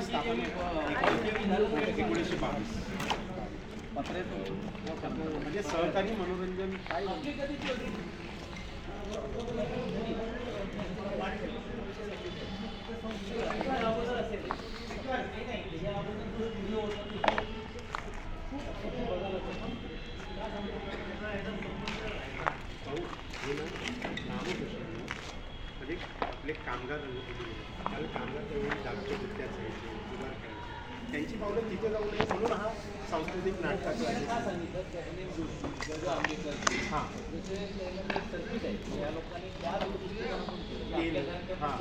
स्थापना एकोणीसशे बावीस म्हणजे सहकारी मनोरंजन काय हे ना नामोपचार म्हणजे आपले कामगार आणि कामगार त्यावेळी जागतिक विद्या असायचे जुगार खेळायचे त्यांची पावलं तिथे जाऊ नये म्हणून हा सांस्कृतिक नाटकाचा हां. हां.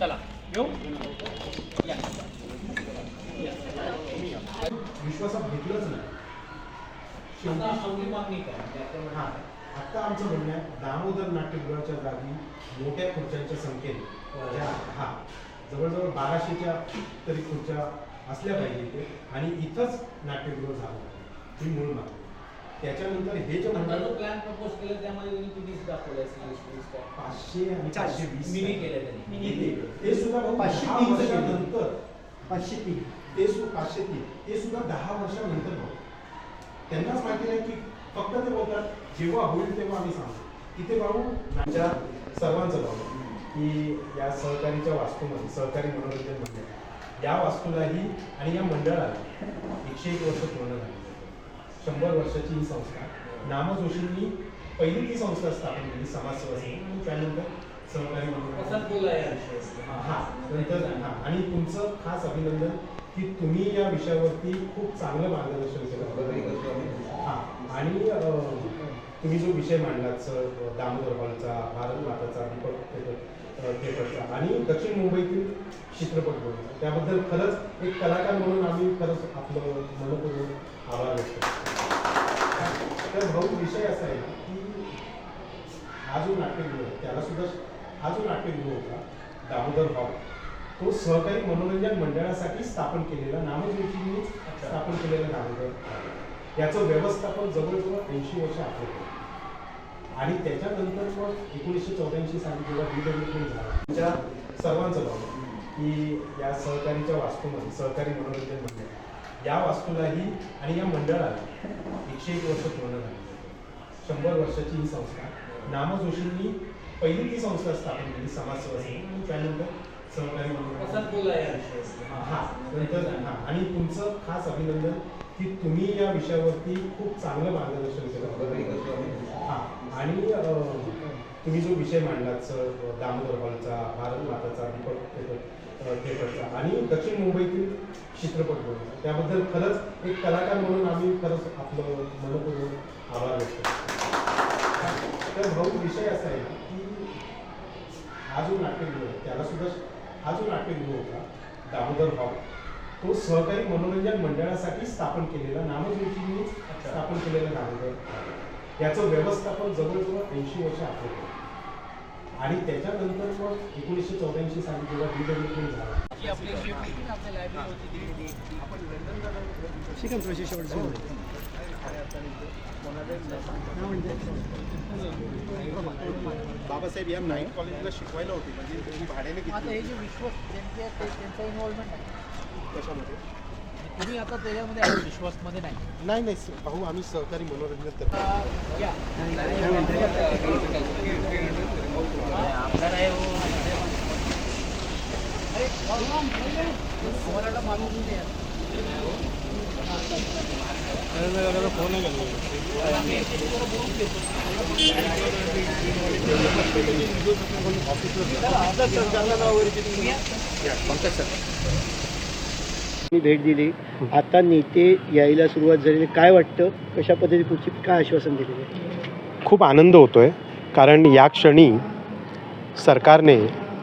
चला येऊ विश्वासात घेतलंच नाही. शेवटी हां. आत्ता आमचं म्हणणं आहे दामोदर नाट्यगृहाच्या जागी मोठ्या खुर्च्यांच्या संख्येने ज्या हा. जवळजवळ बाराशेच्या तरी खुर्च्या असल्या पाहिजे इथे. आणि इथंच नाट्यगृह झालं. पाहिजे ही मूळ मागणी. त्याच्यानंतर हे जे आता म्हणतात प्लॅन प्रपोज केला त्यामध्ये त्यांनी किती दाखवलं पाचशे आणि चारशे वीस. मिनी केलं त्यांनी. ते- ते सुद्धा पाचशे तीन वर्षानंतर पाचशे तीन. ते सुद्धा पाचशे तीन ते सुद्धा दहा वर्षानंतर भाऊ त्यांनाच माहिती नाही की फक्त ते बोलतात जेव्हा होईल तेव्हा आम्ही सांगतो तिथे भाऊ आमच्या सर्वांचं भाऊ की या सहकारीच्या वास्तूमध्ये सहकारी मनोरंजन मंडळ या वास्तूलाही आणि या मंडळाला एकशे एक वर्ष पूर्ण झाली. शंभर वर्षाची ही संस्था. नामा जोशींनी पहिली ती संस्था स्थापन केली समाजसेवा आणि त्यानंतर सहकारी विषयावर. हा. नंतर हा. आणि तुमचं खास अभिनंदन की तुम्ही या विषयावरती खूप चांगलं मार्गदर्शन केलं. हा. आणि तुम्ही जो विषय मांडलात सर दामोदर हॉलचा भारत माताचा दीपक थिएटरचा आणि दक्षिण मुंबईतील चित्रपट बोलचा त्याबद्दल खरंच एक कलाकार म्हणून आम्ही खरंच आपलं मनपूर्वक आभार व्यक्त तर भाऊ विषय असा आहे की हा जो नाट्यगृह त्याला सुद्धा हा जो नाट्यगृह होता दामोदर हॉल तो सहकारी मनोरंजन मंडळासाठी स्थापन केलेला नामजोशींनीच स्थापन केलेलं हॉल. याचं व्यवस्थापन जवळजवळ ऐंशी वर्ष आपलं आणि त्याच्यानंतर मग एकोणीसशे चौऱ्याऐंशी साली जेव्हा रिडेव्हलपमेंट झालं त्यांच्या सर्वांचं भाव की या सहकारीच्या वास्तूमध्ये सहकारी मनोरंजन मंडळ या वास्तूलाही आणि या मंडळाला एकशे एक वर्ष पूर्ण झाली. शंभर वर्षाची ही संस्था. नामा जोशींनी पहिली ती संस्था स्थापन केली समाजसेवा आणि त्यानंतर सहकारी बोला. हा हा आणि तुमचं खास अभिनंदन की तुम्ही या विषयावरती खूप चांगलं मार्गदर्शन केलं. हा. आणि तुम्ही जो विषय मांडलात सर दामोदर हॉलचा भारत माताचा दीपक थिएटरचा आणि दक्षिण मुंबईतील चित्रपट बोलचा त्याबद्दल खरंच एक कलाकार म्हणून आम्ही खरंच आपलं मनपूर्वक आभार व्यक्त करतो. तर भाऊ विषय असा आहे ना की हा जो नाट्यगृह आहे, त्याला सुद्धा हा जो नाट्यगृह होता दामोदर हॉल तो सहकारी मनोरंजन मंडळासाठी स्थापन केलेला नामजोशींनीच स्थापन केलेलं दामोदर. याचं व्यवस्थापन जवळजवळ ऐंशी वर्ष आपलं आणि त्याच्यानंतर मग एकोणीसशे चौऱ्याऐंशी साली जेव्हा रिडेव्हलपमेंट झालं. म्हणजे बाबासाहेब या नाईट कॉलेजला शिकवायला होते म्हणजे त्यांनी भाड्याने आता हे जे विश्व ज्यांचे आहेत ते- त्यांचा इन्व्हॉल्वमेंट आहे कशामध्ये तुम्ही आता त्याच्यामध्ये आहे विश्वासमध्ये नाही नाही नाही सर, भाऊ आम्ही सहकारी मनोरंजन करतो आता या आमदार आहे हो. अरे, वाटलं माणूस नाही आहे. मी भेट दिली. आता नेते यायला सुरुवात झालेली काय वाटतं? कशा पद्धती पुढची काय आश्वासन दिलेलं आहे खूप आनंद होतोय. कारण या क्षणी सरकारने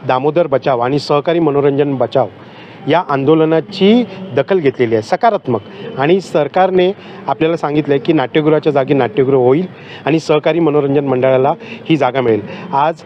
दामोदर बचाव आणि सहकारी मनोरंजन बचाव या आंदोलनाची दखल घेतलेली आहे सकारात्मक. आणि सरकारने आपल्याला सांगितलं आहे की नाट्यगृहाच्या जागी नाट्यगृह होईल आणि सहकारी मनोरंजन मंडळाला ही जागा मिळेल. आज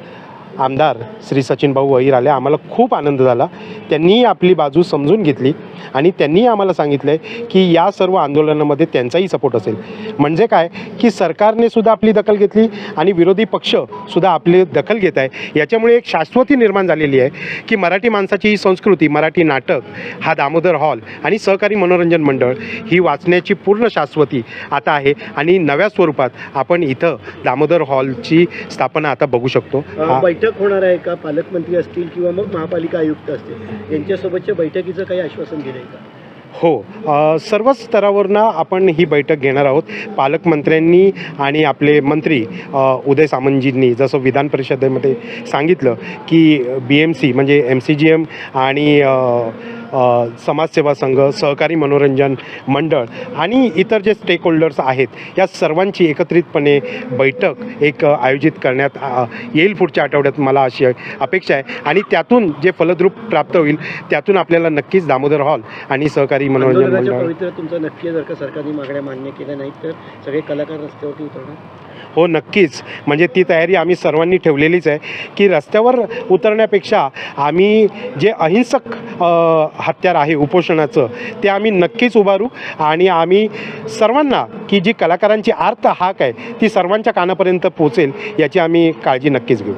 आमदार श्री सचिन भाऊ अहिर आले आम्हाला खूप आनंद झाला. त्यांनी आपली बाजू समजून घेतली. आणि त्यांनी आम्हाला सांगितलं आहे की या सर्व आंदोलनामध्ये त्यांचाही सपोर्ट असेल. म्हणजे काय? की सरकारने सुद्धा आपली दखल घेतली आणि विरोधी पक्षसुद्धा आपली दखल घेत आहे. याच्यामुळे एक शाश्वती निर्माण झालेली आहे की मराठी माणसाची ही संस्कृती मराठी नाटक हा दामोदर हॉल आणि सहकारी मनोरंजन मंडळ ही वाचण्याची पूर्ण शाश्वती आता आहे आणि नव्या स्वरूपात आपण इथं दामोदर हॉलची स्थापना आता बघू शकतो. हा- बैठक होणार आहे का? पालकमंत्री असतील किंवा मग महापालिका आयुक्त असतील? यांच्यासोबतच्या बैठकीचं काही आश्वासन दिलं का? हो अ, सर्वच स्तरावरनं आपण ही बैठक घेणार आहोत. पालकमंत्र्यांनी आणि आपले मंत्री अ, उदय सामंतजींनी जसं विधान परिषदेमध्ये सांगितलं की बी एम सी म्हणजे एम सी जी एम आणि अ, समाजसेवा संघ सहकारी मनोरंजन मंडळ आणि इतर जे स्टेक होल्डर्स आहेत या सर्वांची एकत्रितपणे बैठक एक आयोजित करण्यात येईल पुढच्या आठवड्यात मला अशी अपेक्षा आहे. आणि त्यातून जे फलद्रूप प्राप्त होईल त्यातून आपल्याला नक्कीच दामोदर हॉल आणि सहकारी मनोरंजन मंडळ. तुमचं नक्की जर का सरकारने मागण्या मान्य केल्या नाहीत तर सगळे कलाकार रस्त्यावरती उतरणार? हो नक्कीच. म्हणजे ती तयारी आम्ही सर्वांनी ठेवलेलीच आहे की रस्त्यावर उतरण्यापेक्षा आम्ही जे अहिंसक हत्यार आहे उपोषणाचं ते आम्ही नक्कीच उभारू. आणि आम्ही सर्वांना की जी कलाकारांची आर्त हाक आहे ती सर्वांच्या कानापर्यंत पोचेल याची आम्ही काळजी नक्कीच घेऊ.